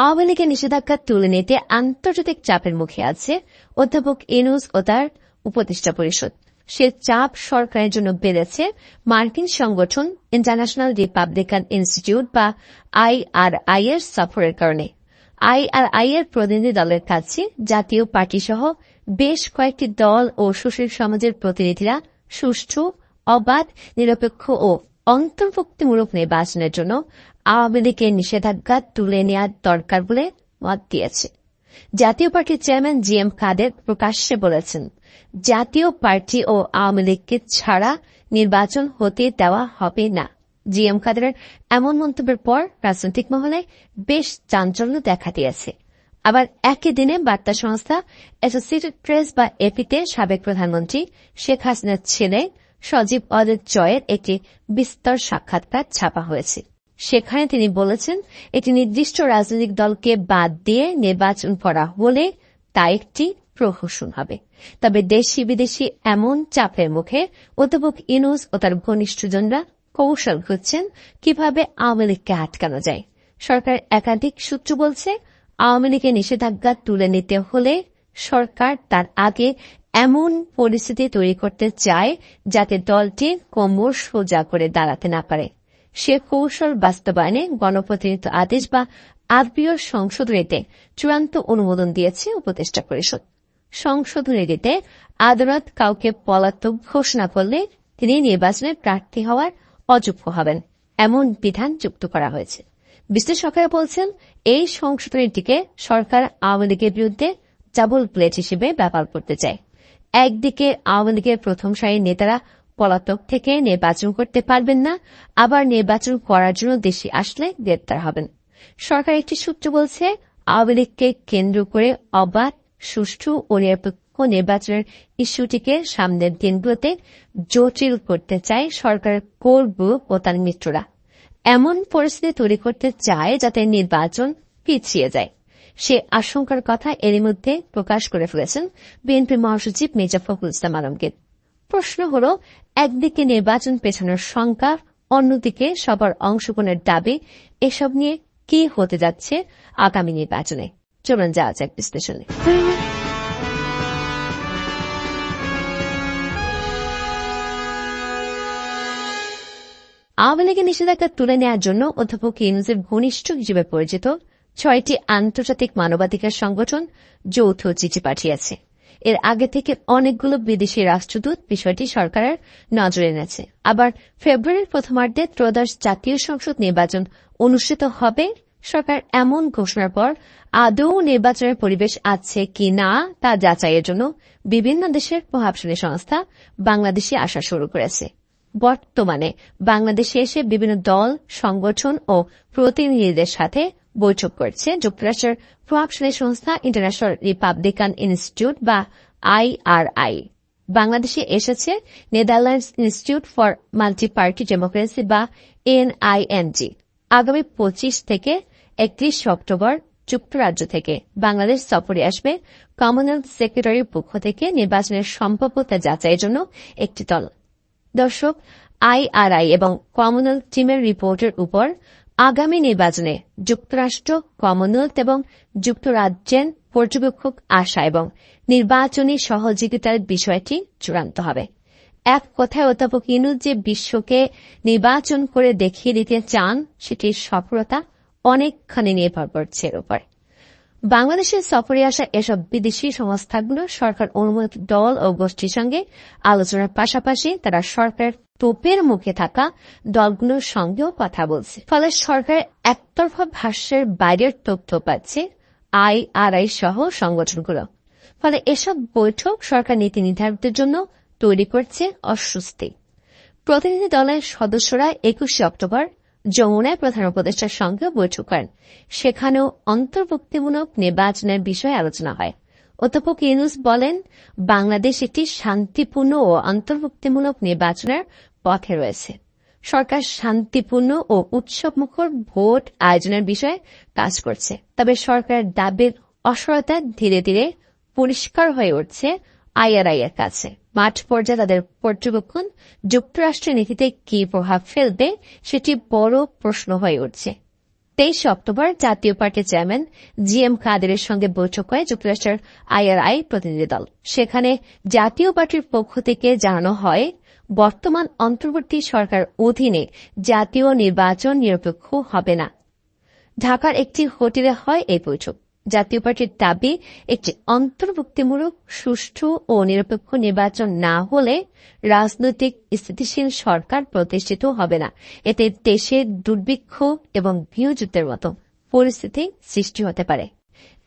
আওয়ামী লীগের নিষেধাজ্ঞা তুলে নিতে আন্তর্জাতিক চাপের মুখে আছে অধ্যাপক ইনুস ও তার উপদেষ্টা পরিষদ। সে চাপ সরকারের জন্য বেড়েছে মার্কিন সংগঠন ইন্টারন্যাশনাল রিপাবলিকান ইনস্টিটিউট বা আইআরআই এর সফরের কারণে। আইআরআই এর প্রতিনিধি দলের কাছে জাতীয় পার্টি সহ বেশ কয়েকটি দল ও সুশীল সমাজের প্রতিনিধিরা সুষ্ঠু, অবাধ, নিরপেক্ষ ও অন্তর্ভুক্তিমূলক নির্বাচনের জন্য আওয়ামী লীগের নিষেধাজ্ঞা তুলে নেওয়ার দরকার বলে মত দিয়েছে। জাতীয় পার্টির চেয়ারম্যান জি এম কাদের প্রকাশ্যে বলেছেন, জাতীয় পার্টি ও আওয়ামী লীগকে ছাড়া নির্বাচন হতে দেওয়া হবে না। জি এম কাদেরের এমন মন্তব্যের পর রাজনৈতিক মহলে বেশ চাঞ্চল্য দেখা দিয়েছে। আবার একই দিনে বার্তা সংস্থা অ্যাসোসিয়েটেড প্রেস বা এপিতে সাবেক প্রধানমন্ত্রী শেখ হাসিনার ছেলে সজীব অদের জয়ের একটি বিস্তর সাক্ষাৎকার ছাপা হয়েছে। সেখানে তিনি বলেছেন, একটি নির্দিষ্ট রাজনৈতিক দলকে বাদ দিয়ে নির্বাচন করা হলে তা একটি প্রহসন হবে। তবে দেশি বিদেশি এমন চাপের মুখে অধ্যাপক ইনুস ও তার ঘনিষ্ঠজনরা কৌশল খুঁজছেন কীভাবে আওয়ামী লীগকে আটকানো যায়। সরকার একাধিক সূত্র বলছে, আওয়ামী লীগের নিষেধাজ্ঞা তুলে নিতে হলে সরকার তার আগে এমন পরিস্থিতি তৈরি করতে চায় যাতে দলটি কোমর সোজা করে দাঁড়াতে না পারে। সে কৌশল বাস্তবায়নে গণপ্রতিনিধিত্ব আদেশ বা আরপিও সংশোধনীতে চূড়ান্ত অনুমোদন দিয়েছে উপদেষ্টা পরিষদ। সংশোধনীতে আদালত কাউকে পলাতক ঘোষণা করলে তিনি নির্বাচনে প্রার্থী হওয়ার অযোগ্য হবেন, এমন বিধান যুক্ত করা হয়েছে। বিশ্লেষকরা বলছেন, এই সংশোধনীটিকে সরকার আওয়ামী লীগের বিরুদ্ধে ডাবল প্লেট হিসেবে ব্যবহার করতে চায়। একদিকে আওয়ামী লীগের প্রথম সারির নেতারা পলাতক থেকে নির্বাচন করতে পারবেন না, আবার নির্বাচন করার জন্য দেশে আসলে গ্রেপ্তার হবেন। সরকার একটি সূত্র বলছে, আওয়ামী লীগকে কেন্দ্র করে অবাধ, সুষ্ঠু ও নিরপেক্ষ নির্বাচনের ইস্যুটিকে সামনের দিনগুলোতে জটিল করতে চায় সরকারের কোর গ্রুপ ও তার মিত্ররা। এমন পরিস্থিতি তৈরি করতে চায় যাতে নির্বাচন পিছিয়ে যায়। সে আশঙ্কার কথা এরই মধ্যে প্রকাশ করে ফেলেছেন বিএনপি মহাসচিব মির্জা ফখরুল ইসলাম আলমগীর। প্রশ্ন হল, একদিকে নির্বাচন পেছানোর শঙ্কা অন্যদিকে সবার অংশগ্রহণের দাবি, এসব নিয়ে কি হতে যাচ্ছে আগামী নির্বাচনে? চলুন যাওয়া যাক বিশ্লেষণে। আওয়ামী লীগের নিষেধাজ্ঞা তুলে নেওয়ার জন্য অধ্যাপক ইউনুসের ঘনিষ্ঠ হিসেবে পরিচিত ছয়টি আন্তর্জাতিক মানবাধিকার সংগঠন যৌথ চিঠি পাঠিয়েছে। এর আগে থেকে অনেকগুলো বিদেশি রাষ্ট্রদূত বিষয়টি সরকারের নজরে এনেছে। আবার ফেব্রুয়ারির প্রথমার্ধে ত্রয়োদশ জাতীয় সংসদ নির্বাচন অনুষ্ঠিত হবে। সরকার এমন ঘোষণার পর আদৌ নির্বাচনের পরিবেশ আছে কি না তা যাচাইয়ের জন্য বিভিন্ন দেশের প্রভাবশালী সংস্থা বাংলাদেশে আসা শুরু করেছে। বর্তমানে বাংলাদেশে এসে বিভিন্ন দল, সংগঠন ও প্রতিনিধিদের সাথে বৈঠক করছে যুক্তরাষ্ট্রের প্রভাবশালী সংস্থা ইন্টারন্যাশনাল রিপাবলিকান ইনস্টিটিউট বা আইআরআই বাংলাদেশে এসেছে Netherlands Institute for Multi Party Democracy বা এনআইএনজি। আগামী পঁচিশ থেকে একত্রিশ অক্টোবর যুক্তরাজ্য থেকে বাংলাদেশ সফরে আসবে কমনওয়েলথ সেক্রেটারির পক্ষ থেকে নির্বাচনের সম্ভাব্যতা যাচাইয়ের জন্য একটি দল। দর্শক আইআরআই এবং কমনওয়েলথ টিমের রিপোর্টের উপর আগামী নির্বাচনে যুক্তরাষ্ট্র, কমনওয়েলথ এবং যুক্তরাজ্যের পর্যবেক্ষক আশা এবং নির্বাচনী সহযোগিতার বিষয়টি চূড়ান্ত হবে। এক কথায় অধ্যাপক ইনু যে বিশ্বকে নির্বাচন করে দেখিয়ে দিতে চান, সেটির সফলতা অনেকখানি নির্ভর করছে এর উপর। বাংলাদেশের সফরে আসা এসব বিদেশি সংস্থাগুলো সরকার অনুমোদিত দল ও গোষ্ঠীর সঙ্গে আলোচনার পাশাপাশি তারা সরকারের তোপের মুখে থাকা দলগুলোর সঙ্গেও কথা বলছে। ফলে সরকার একতরফা ভাষ্যের বাইরের তথ্য পাচ্ছে আইআরআই সহ সংগঠনগুলো। ফলে এসব বৈঠক সরকার নীতি নির্ধারকদের জন্য তৈরি করছে অস্বস্তি। প্রতিনিধি দলের সদস্যরা একুশে অক্টোবর যমুনায় প্রধান উপদেষ্টার সঙ্গে বৈঠক করেন। সেখানেও অন্তর্ভুক্তিমূলক নির্বাচনের বিষয়ে আলোচনা হয়। অধ্যাপক ইউনুস বলেন, বাংলাদেশ একটি শান্তিপূর্ণ ও অন্তর্ভুক্তিমূলক নির্বাচনের পথে রয়েছে। সরকার শান্তিপূর্ণ ও উৎসবমুখর ভোট আয়োজনের বিষয়ে কাজ করছে। তবে সরকারের দাবির অসরতা ধীরে ধীরে পরিষ্কার হয়ে উঠছে আইআরআই এর কাছে। মাঠ পর্যায়ে তাদের পর্যবেক্ষণ, যুক্তরাষ্ট্রের নীতিতে কি প্রভাব ফেলবে সেটি বড় প্রশ্ন হয়ে উঠছে। তেইশে অক্টোবর জাতীয় পার্টির চেয়ারম্যান জি এম কাদেরের সঙ্গে বৈঠক হয় যুক্তরাষ্ট্রের আইআরআই প্রতিনিধি দল। সেখানে জাতীয় পার্টির পক্ষ থেকে জানানো হয়, বর্তমান অন্তর্বর্তী সরকার অধীনে জাতীয় নির্বাচন নিরপেক্ষ হবে না। ঢাকার একটি হোটেলে হয় এই বৈঠক। জাতীয় পার্টির দাবি, একটি অন্তর্ভুক্তিমূলক, সুষ্ঠু ও নিরপেক্ষ নির্বাচন না হলে রাজনৈতিক স্থিতিশীল সরকার প্রতিষ্ঠিত হবে না। এতে দেশে দুর্ভিক্ষ এবং গৃহযুদ্ধের মতো পরিস্থিতি সৃষ্টি হতে পারে।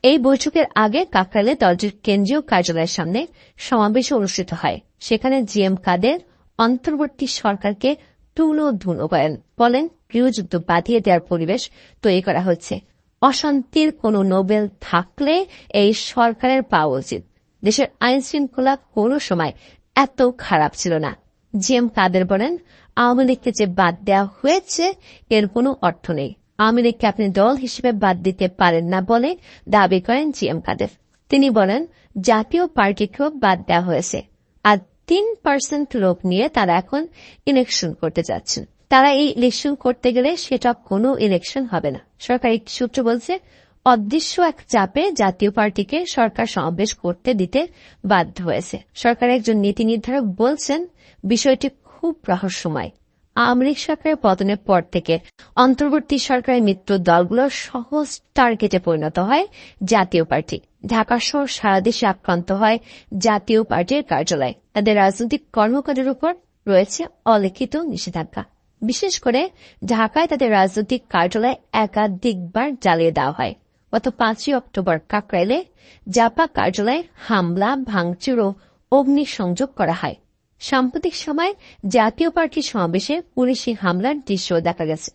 এই বৈঠকের আগে কাকরালে দলটির কেন্দ্রীয় কার্যালয়ের সামনে সমাবেশ অনুষ্ঠিত হয়। সেখানে জিএম কাদের অন্তর্বর্তী সরকারকে তুলো ধুনো করেন বলেন গৃহযুদ্ধ বাঁধিয়ে দেওয়ার পরিবেশ তৈরি করা হচ্ছে অশান্তির কোনো নোবেল থাকলে এই সরকারের পাওয়া উচিত। দেশের আইন শৃঙ্খলা কোনো সময় এত খারাপ ছিল না। জিএম কাদের বলেন, আওয়ামী লীগকে যে বাদ দেওয়া হয়েছে, এর কোনো অর্থ নেই। আওয়ামী লীগকে আপনি দল হিসেবে বাদ দিতে পারেন না বলে দাবি করেন জিএম কাদের। তিনি বলেন, জাতীয় পার্টিকেও বাদ দেওয়া হয়েছে। আর তিন পার্সেন্ট লোক নিয়ে তারা এখন ইলেকশন করতে যাচ্ছেন। তারা এই ইলেকশন করতে গেলে সেটা কোনো ইলেকশন হবে না। সরকারি সূত্র বলছে, অদৃশ্য এক চাপে জাতীয় পার্টিকে সরকার সমাবেশ করতে দিতে বাধ্য হয়েছে। সরকারের একজন নীতি নির্ধারক বলছেন, বিষয়টি খুব রহস্যময়। আওয়ামী লীগ সরকারের পতনের পর থেকে অন্তর্বর্তী সরকারের মিত্র দলগুলোর সহজ টার্গেটে পরিণত হয় জাতীয় পার্টি। ঢাকা সহ সারা দেশে আক্রান্ত হয় জাতীয় পার্টির কার্যালয়। তাদের রাজনৈতিক কর্মকাণ্ডের উপর রয়েছে অলিখিত নিষেধাজ্ঞা। বিশেষ করে ঢাকায় তাদের রাজনৈতিক কার্যালয় একাধিকবার জ্বালিয়ে দেওয়া হয়। গত পাঁচই অক্টোবর কাকরাইলে জাপা কার্যালয়ে হামলা, ভাঙচুর ও অগ্নিসংযোগ করা হয়। সাম্প্রতিক সময় জাতীয় পার্টির সমাবেশে পুলিশি হামলার দৃশ্য দেখা গেছে।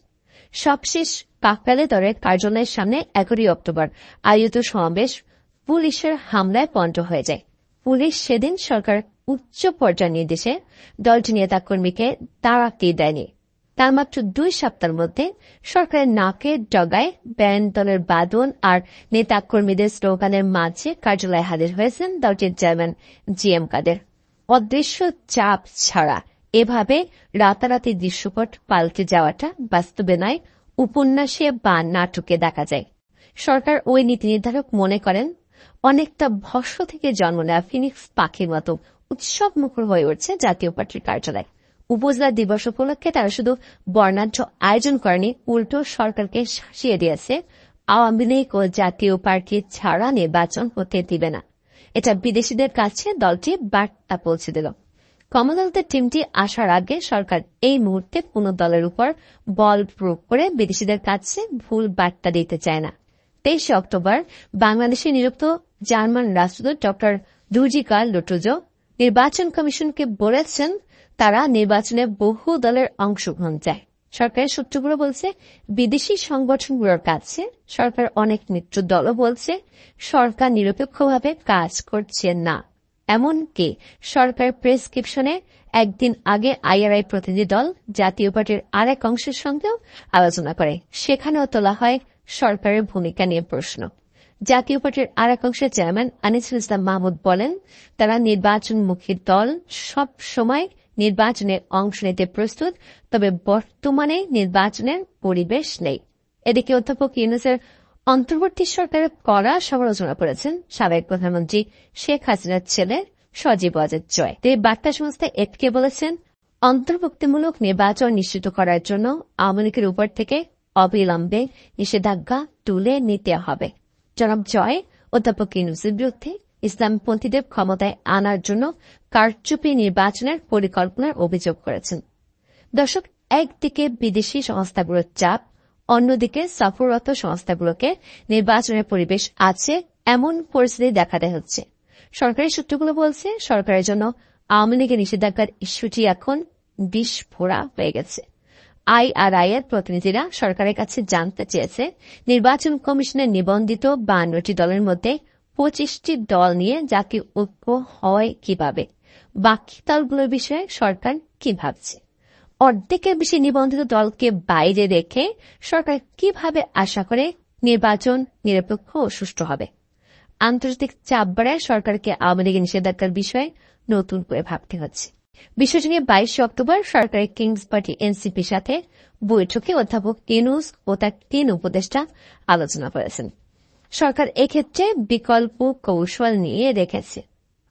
সবশেষ কাকরাইলে দলের কার্যালয়ের সামনে এগারোই অক্টোবর আয়োজিত সমাবেশ পুলিশের হামলায় পণ্ড হয়ে যায়। পুলিশ সেদিন সরকার উচ্চ পর্যায়ের নির্দেশে দলটি নেতাকর্মীকে তাড়াতে দেয়নি। তার মাত্র দুই সপ্তাহের মধ্যে সরকারের নাকে ডগায় ব্যান্ড দলের বাদন আর নেতাকর্মীদের স্লোগানের মাঝে কার্যালয়ে হাজির হয়েছেন দলটির চেয়ারম্যান জি এম কাদের। অদৃশ্য চাপ ছাড়া এভাবে রাতারাতি দৃশ্যপট পাল্টে যাওয়াটা বাস্তবে নয়, উপন্যাসে বা নাটকে দেখা যায়। সরকার ওই নীতি নির্ধারক মনে করেন, অনেকটা ভস্য থেকে জন্ম নেওয়া ফিনিক্স পাখির মতো উৎসব মুখর হয়ে উঠছে জাতীয় পার্টির কার্যালয়। উপজেলা দিবস উপলক্ষে তারা শুধু বর্ণাঢ্য আয়োজন করেনি, উল্টো সরকারকে শাসিয়ে দিয়েছে। আওয়ামী লীগ ও জাতীয় পার্টি ছাড়া নির্বাচন হতে দিবে না। এটা বিদেশিদের কাছে দলটি বার্তা পৌঁছে দিল। কমনওয়েলথের টিমটি আসার আগে সরকার এই মুহূর্তে কোন দলের উপর বল প্রয়োগ করে বিদেশিদের কাছে ভুল বার্তা দিতে চায় না। তেইশে অক্টোবর বাংলাদেশে নিযুক্ত জার্মান রাষ্ট্রদূত ড দুজিকা লুটুজো নির্বাচন কমিশনকে বলেছেন তারা নির্বাচনে বহু দলের অংশগ্রহণ চায়। সরকারের সূত্রগুলো বলছে, বিদেশি সংগঠনগুলোর কাছে সরকার অনেক মিত্র দলও বলছে, সরকার নিরপেক্ষভাবে কাজ করছে না। এমনকি সরকার প্রেসক্রিপশনে একদিন আগে আইআরআই প্রতিনিধি দল জাতীয় পার্টির আরেক অংশের সঙ্গেও আলোচনা করে। সেখানেও তোলা হয় সরকারের ভূমিকা নিয়ে প্রশ্ন। জাতীয় পার্টির আরেক অংশের চেয়ারম্যান আনিসুল ইসলাম মাহমুদ বলেন, তারা নির্বাচনমুখী দল সব সময় নির্বাচনে অংশ নিতে প্রস্তুত, তবে বর্তমানে নির্বাচনের পরিবেশ নেই। এদিকে অধ্যাপক ইউনুসের অন্তর্বর্তী সরকারের কড়া সমালোচনা করেছেন সাবেক প্রধানমন্ত্রী শেখ হাসিনার ছেলে সজীব ওয়াজেদ জয়। তিনি বার্তা সংস্থা এফকে বলেছেন, অন্তর্ভুক্তিমূলক নির্বাচন নিশ্চিত করার জন্য আওয়ামী লীগের উপর থেকে অবিলম্বে নিষেধাজ্ঞা তুলে নিতে হবে। জনাব জয়, অধ্যাপক ইউনুসের বিরুদ্ধে ইসলামপন্থীদের ক্ষমতায় আনার জন্য কারচুপি নির্বাচনের পরিকল্পনার অভিযোগ করেছেন। দর্শক, একদিকে বিদেশি সংস্থাগুলোর চাপ, অন্যদিকে সফররত সংস্থাগুলোকে নির্বাচনের পরিবেশ আছে এমন পরিস্থিতি দেখা দেখাতে হচ্ছে। সরকারি সূত্রগুলো বলছে, সরকারের জন্য আওয়ামী লীগের নিষেধাজ্ঞার ইস্যুটি এখন বিস্ফোরা হয়ে গেছে। আইআরআই এর প্রতিনিধিরা সরকারের কাছে জানতে চেয়েছে, নির্বাচন কমিশনের নিবন্ধিত বান্নটি দলের মধ্যে পঁচিশটি দল নিয়ে জাতীয় ঐক্য হয় কীভাবে? বাকি দলগুলোর বিষয়ে সরকার কি ভাবছে? অর্ধেকের বেশি নিবন্ধিত দলকে বাইরে রেখে সরকার কীভাবে আশা করে নির্বাচন নিরপেক্ষ ও সুষ্ঠু হবে? আন্তর্জাতিক চাপ বাড়ায় সরকারকে আওয়ামী লীগের নিষেধাজ্ঞার বিষয়ে নতুন করে ভাবতে হচ্ছে। বিষয়টি নিয়ে বাইশে অক্টোবর সরকারের কিংস পার্টি এনসিপির সাথে বৈঠকে অধ্যাপক ইনুস ও তার তিন উপদেষ্টা আলোচনা করেছেন। সরকার এক্ষেত্রে বিকল্প কৌশল নিয়ে রেখেছে।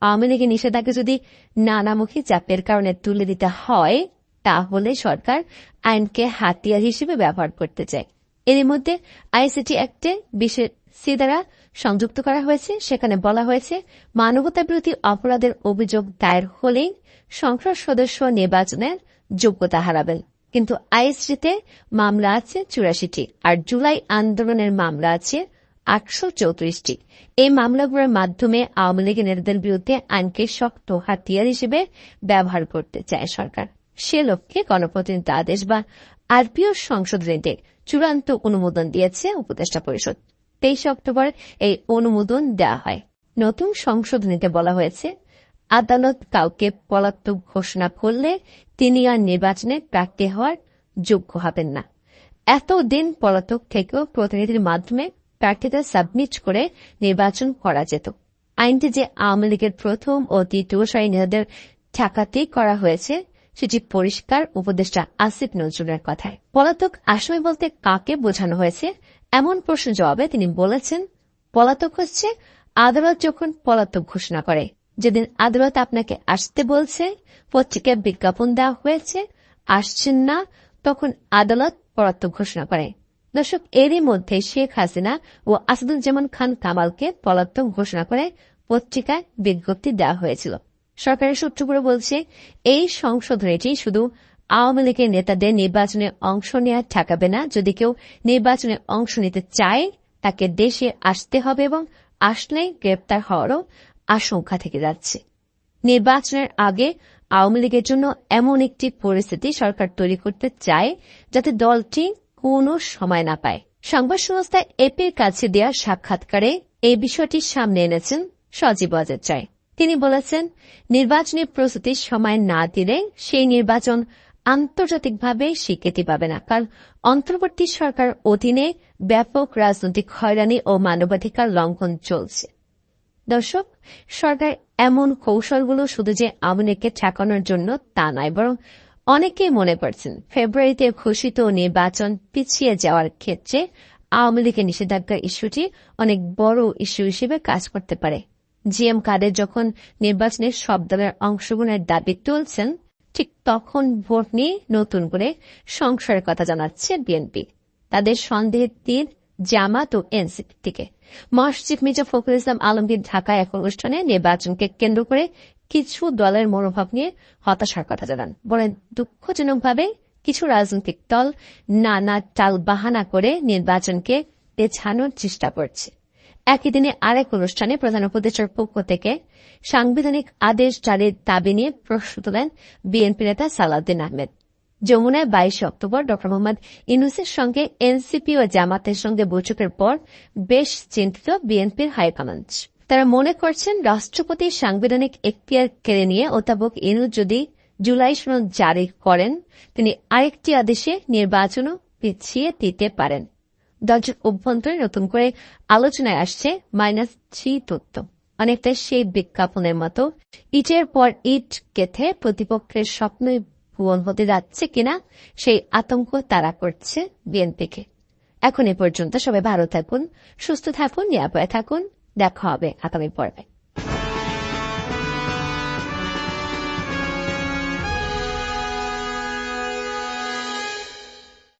আওয়ামী লীগের নিষেধাজ্ঞা যদি নানামুখী চাপের কারণে তুলে দিতে হয়, তাহলে সরকার আইনকে হাতিয়ার হিসেবে ব্যবহার করতে চায়। এর মধ্যে আইসিটি অ্যাক্টে বিশেষ সি দ্বারা সংযুক্ত করা হয়েছে। সেখানে বলা হয়েছে মানবতা বিরোধী অপরাধের অভিযোগ দায়ের হলেই সংসদ সদস্য নির্বাচনের যোগ্যতা হারাবেন। কিন্তু আইএসটিতে মামলা আছে চুরাশিটি, আর জুলাই আন্দোলনের মামলা আছে আটশো চৌত্রিশটি। এই মামলাগুলোর মাধ্যমে আওয়ামী লীগের নেতাদের বিরুদ্ধে আইনকে শক্ত হাতিয়ার হিসেবে ব্যবহার করতে চায় সরকার। সে লক্ষ্যে গণপ্রতিনিধি আদেশ বা আরপিও সংসদ সংশোধনীতে চূড়ান্ত অনুমোদন দিয়েছে উপদেষ্টা পরিষদ। তেইশ অক্টোবর এই অনুমোদন দেওয়া হয়। নতুন সংশোধনীতে বলা হয়েছে, আদালত কাউকে পলাতক ঘোষণা করলে তিনি আর নির্বাচনে প্রার্থী হওয়ার যোগ্য হবেন না। এতদিন পলাতক থেকেও প্রতিনিধির মাধ্যমে প্রার্থীদের সাবমিট করে নির্বাচন করা যেত। আইনটি যে আওয়ামী লীগের প্রথম ও তৃতীয় সারি নেতাদের ঠেকাতেই করা হয়েছে, সেটি পরিষ্কার উপদেষ্টা আসিফ নজরুলের কথায়। পলাতক আসামি বলতে কাকে বোঝানো হয়েছে? এমন প্রশ্ন জবাবে তিনি বলেছেন, পলাতক হচ্ছে আদালত যখন পলাতক ঘোষণা করে। যেদিন আদালত আপনাকে আসতে বলছে পত্রিকায় বিজ্ঞাপন দেওয়া হয়েছে, আসছেন না, তখন আদালত পলাতক ঘোষণা করে। দর্শক, এরই মধ্যে শেখ হাসিনা ও আসাদুজ্জামান খান কামালকে পলাতক ঘোষণা করে পত্রিকায় বিজ্ঞপ্তি দেওয়া হয়েছিল। সরকারের সূত্রগুলো বলছে, এই সংশোধনীটি শুধু আওয়ামী লীগের নেতাদের নির্বাচনে অংশ নেওয়া ঠেকাবে না। যদি কেউ নির্বাচনে অংশ নিতে চায়, তাকে দেশে আসতে হবে এবং আসলে গ্রেপ্তার হওয়ারও আশঙ্কা থেকে যাচ্ছে। নির্বাচনের আগে আওয়ামী লীগের জন্য এমন একটি পরিস্থিতি সরকার তৈরি করতে চায়, যাতে দলটি কোনো সময় না পায়। সংবাদ সংস্থা এপির কাছে দেওয়া সাক্ষাৎকারে এই বিষয়টি সামনে এনেছেন সজীব চায় তিনি বলেছেন নির্বাচনী প্রস্তুতির সময় না দিলে সেই নির্বাচন আন্তর্জাতিকভাবে স্বীকৃতি পাবে না। কারণ অন্তর্বর্তী সরকার অধীনে ব্যাপক রাজনৈতিক হয়রানি ও মানবাধিকার লঙ্ঘন চলছে। দর্শক, সরকার এমন কৌশলগুলো শুধু যে লীগকে ঠেকানোর জন্য তা নয়, বরং অনেকেই মনে করছেন ফেব্রুয়ারিতে ঘোষিত নির্বাচন পিছিয়ে যাওয়ার ক্ষেত্রে আওয়ামী লীগের নিষেধাজ্ঞা ইস্যুটি অনেক বড় ইস্যু হিসেবে কাজ করতে পারে। জিএম কাদের যখন নির্বাচনের সব দলের অংশগ্রহণের দাবি তুলছেন, ঠিক তখন ভোট নিয়ে নতুন করে সংশয়ের কথা জানাচ্ছে বিএনপি। তাদের সন্দেহের তীর জামাত ও এনসিপি থেকে মসজিদ মির্জা ফখরুল ইসলাম আলমগীর ঢাকায় এক অনুষ্ঠানে নির্বাচনকে কেন্দ্র করে কিছু দলের মনোভাব নিয়ে হতাশার কথা জানান। বলেন দুঃখজনকভাবে কিছু রাজনৈতিক দল নানা টাল বাহানা করে নির্বাচনকে পেছানোর চেষ্টা করছে। একই দিনে আরেক অনুষ্ঠানে প্রধান উপদেষ্টার পক্ষ থেকে সাংবিধানিক আদেশ জারির দাবি নিয়ে প্রশ্ন তোলেন বিএনপি নেতা সালাউদ্দিন আহমেদ। যমুনায় বাইশে অক্টোবর ড. মোহাম্মদ ইনুসের সঙ্গে এনসিপি ও জামাতের সঙ্গে বৈঠকের পর বেশ চিন্তিত বিএনপির হাইকমান্ড। তারা মনে করছেন রাষ্ট্রপতি সাংবিধানিক এখতিয়ার কেড়ে নিয়ে অধ্যাপক ইনুস যদি জুলাই সনদ জারি করেন, তিনি আরেকটি আদেশে নির্বাচনও পিছিয়ে দিতে পারেন। দলটির অভ্যন্তরে নতুন করে আলোচনায় আসছে মাইনাস থ্রি তথ্য। অনেকটা সেই বিজ্ঞাপনের মতো, ইটের পর ইট কেথে প্রতিপক্ষের স্বপ্নই পূরণ হতে যাচ্ছে কিনা, সেই আতঙ্ক তারা করছে বিএনপিকে। এখন এ পর্যন্ত সবাই ভালো থাকুন, সুস্থ থাকুন, নিরাপদে থাকুন। দেখা হবে। আগামী পর্বে।